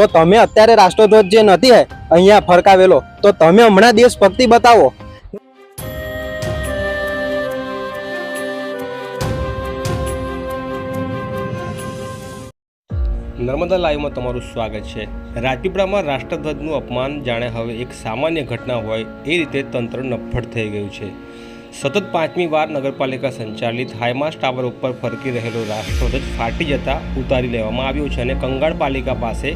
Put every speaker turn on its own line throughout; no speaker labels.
તો તમે અત્યારે રાષ્ટ્રધ્વજ જે નથી અહીંયા ફરકાવેલો, તો તમે હમણાં દેશભક્તિ બતાવો.
નર્મદા લાઈવમાં તમારું સ્વાગત છે. રાજપીપળામાં રાષ્ટ્રધ્વજનું અપમાન જાણે હવે એક સામાન્ય ઘટના હોય એ રીતે તંત્ર નફ્ફટ થઈ ગયું છે. સતત પાંચમી વાર નગરપાલિકા સંચાલિત હાઈમાસ ટાવર ઉપર ફરકી રહેલો રાષ્ટ્રધ્વજ ફાટી જતા ઉતારી લેવામાં આવ્યો છે અને કંગાળ પાલિકા પાસે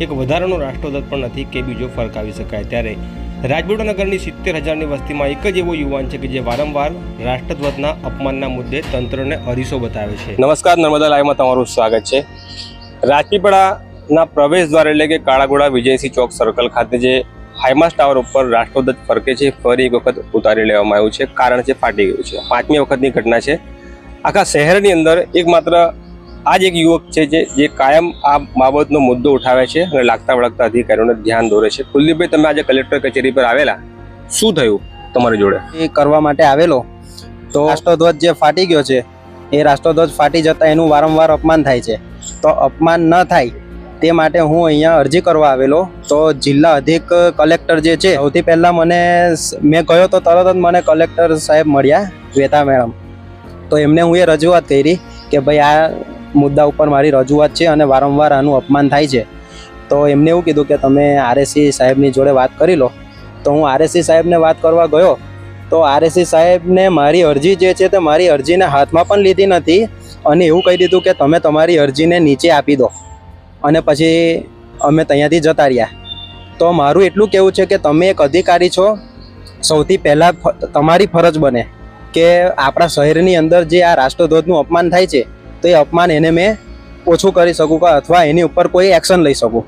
એક વધારાનો રાષ્ટ્રધ્વજ પણ નથી કે બીજો ફરકાવી શકાય. ત્યારે રાજપીપળા નગરની સિત્તેર હજારની વસ્તીમાં એક જ એવો યુવાન છે કે જે વારંવાર રાષ્ટ્રધ્વજના અપમાનના મુદ્દે તંત્રને અરીસો બતાવે છે. નમસ્કાર, નર્મદા લાઈવમાં તમારું સ્વાગત છે. રાજપીપળાના પ્રવેશ દ્વાર એટલે કે કાળાગોડા વિજયસિંહ ચોક સર્કલ ખાતે જે હાઈમાસ ટાવર ઉપર રાષ્ટ્રધ્વજ ફરકે છે, ફરી એક વખત ઉતારી લેવામાં આવ્યું છે. કારણ છે ફાટી ગયું છે. પાંચમી વખતની ઘટના છે. આખા શહેરની અંદર એક માત્ર આ જ એક યુવક છે જે જે કાયમ આ બાબતનો મુદ્દો ઉઠાવે છે અને લાગતા વળગતા અધિકારીઓને ધ્યાન દોરે છે. કુલદીપભાઈ તમે આજે કલેક્ટર કચેરી પર આવેલા. શું થયું તમારી જોડે?
એ કરવા માટે આવેલો. તો રાષ્ટ્રધ્વજ જે ફાટી ગયો છે એ રાષ્ટ્રધ્વજ ફાટી જતા એનું વારંવાર અપમાન થાય છે. તો અપમાન ન થાય તે માટે હું અહીંયા અરજી કરવા આવેલો. તો જિલ્લા અધિક કલેક્ટર જે છે સૌથી પહેલાં મને મેં ગયો તો તરત જ મને કલેક્ટર સાહેબ મળ્યા શ્વેતા મેડમ. તો એમને હું એ રજૂઆત કરી કે ભાઈ આ મુદ્દા ઉપર મારી રજૂઆત છે અને વારંવાર આનું અપમાન થાય છે. તો એમને એવું કીધું કે તમે આરએસસી સાહેબની જોડે વાત કરી લો. તો હું આરએસસી સાહેબને વાત કરવા ગયો. તો આરએસસી સાહેબને મારી અરજી જે છે તે મારી અરજીને હાથમાં પણ લીધી નથી અને એવું કહી દીધું કે તમે તમારી અરજીને નીચે આપી દો. અને પછી અમે ત્યાંથી જતા રહ્યા. તો મારું એટલું કહેવું છે કે તમે એક અધિકારી છો. સૌથી પહેલાં તમારી ફરજ બને કે આપણા શહેરની અંદર જે આ રાષ્ટ્રધ્વજનું અપમાન થાય છે તો એ અપમાન એને મેં ઓછું કરી શકું કે અથવા એની ઉપર કોઈ એક્શન લઈ શકું.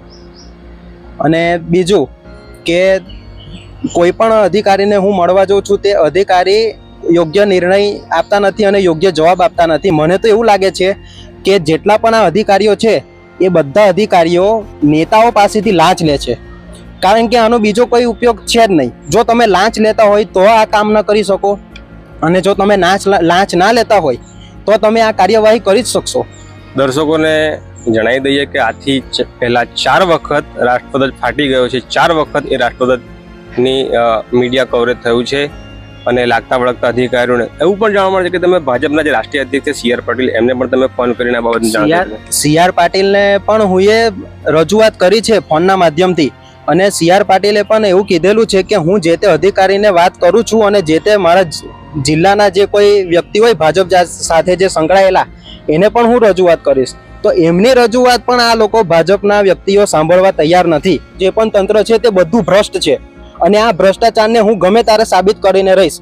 અને બીજું કે કોઈ પણ અધિકારીને હું મળવા જાઉં છું તે અધિકારી યોગ્ય નિર્ણય આપતા નથી અને યોગ્ય જવાબ આપતા નથી. મને તો એવું લાગે છે કે જેટલા પણ આ અધિકારીઓ છે, એ બધા અધિકારીઓ નેતાઓ પાસેથી લાંચ લે છે. કારણ કે આનો બીજો કોઈ ઉપયોગ છે જ નહીં. જો તમે લાંચ લેતા હોય તો આ કામ ન કરી શકો. અને જો તમે લાંચ લાંચ ના લેતા હોય તો તમે આ કાર્યવાહી કરી જ શકશો.
દર્શકોને જણાવી દઈએ કે આથી પહેલા ચાર વખત રાષ્ટ્રધ્વજ ફાટી ગયો છે. ચાર વખત એ રાષ્ટ્રધ્વજની મીડિયા કવરેજ થયું છે અને લાગતા વળગતા અધિકારીઓને એવું પણ જાણવા મળે છે કે તમે ભાજપના જે રાષ્ટ્રીય અધ્યક્ષ છે સી આર પાટીલ એમને પણ તમે ફોન કરીને આ બાબત
સીઆર આર પાટીલને પણ હું એ રજૂઆત કરી છે ફોનના માધ્યમથી. અને સીઆર પાટીલે પણ એવું કીધેલું છે કે હું જે તે અધિકારીને વાત કરું છું અને જે તે મારા જિલ્લાના જે કોઈ વ્યક્તિ હોય ભાજપ સાથે જે સંકળાયેલા, એને પણ હું રજૂઆત કરીશ. તો એમની રજૂઆત પણ આ લોકો ભાજપના વ્યક્તિઓ સાંભળવા તૈયાર નથી. જે પણ તંત્ર છે તે બધું ભ્રષ્ટ છે. અને આ ભ્રષ્ટાચારને હું ગમે ત્યારે સાબિત કરીને રહીશ.